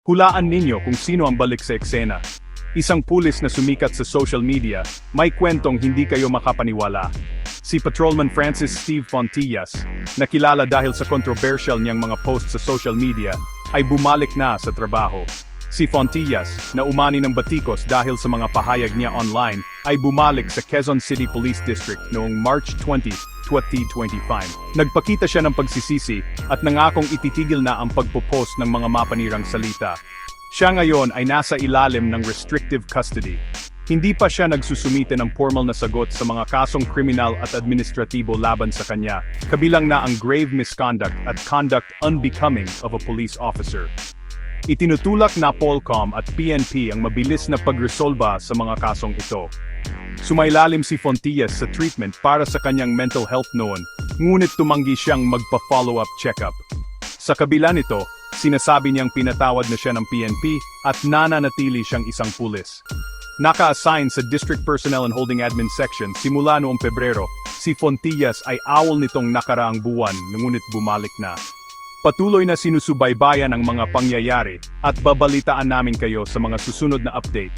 Hulaan ninyo kung sino ang balik sa eksena. Isang pulis na sumikat sa social media, may kwentong hindi kayo makapaniwala. Si Patrolman Francis Steve Fontillas, na kilala dahil sa controversial niyang mga posts sa social media, ay bumalik na sa trabaho. Si Fontillas, na umani ng batikos dahil sa mga pahayag niya online, ay bumalik sa Quezon City Police District noong March 20, 2025. Nagpakita siya ng pagsisisi at nangakong ititigil na ang pagpo-post ng mga mapanirang salita. Siya ngayon ay nasa ilalim ng restrictive custody. Hindi pa siya nagsusumite ng formal na sagot sa mga kasong kriminal at administratibo laban sa kanya, kabilang na ang grave misconduct at conduct unbecoming of a police officer. Itinutulak na Polcom at PNP ang mabilis na pagresolba sa mga kasong ito. Sumailalim si Fontillas sa treatment para sa kanyang mental health noon, ngunit tumanggi siyang magpa-follow-up check-up. Sa kabila nito, sinasabi niyang pinatawad na siya ng PNP at nananatili siyang isang pulis. Naka-assign sa District Personnel and Holding Admin Section simula noong Pebrero, si Fontillas ay awol nitong nakaraang buwan ngunit bumalik na. Patuloy na sinusubaybayan ang mga pangyayari at babalitaan namin kayo sa mga susunod na update.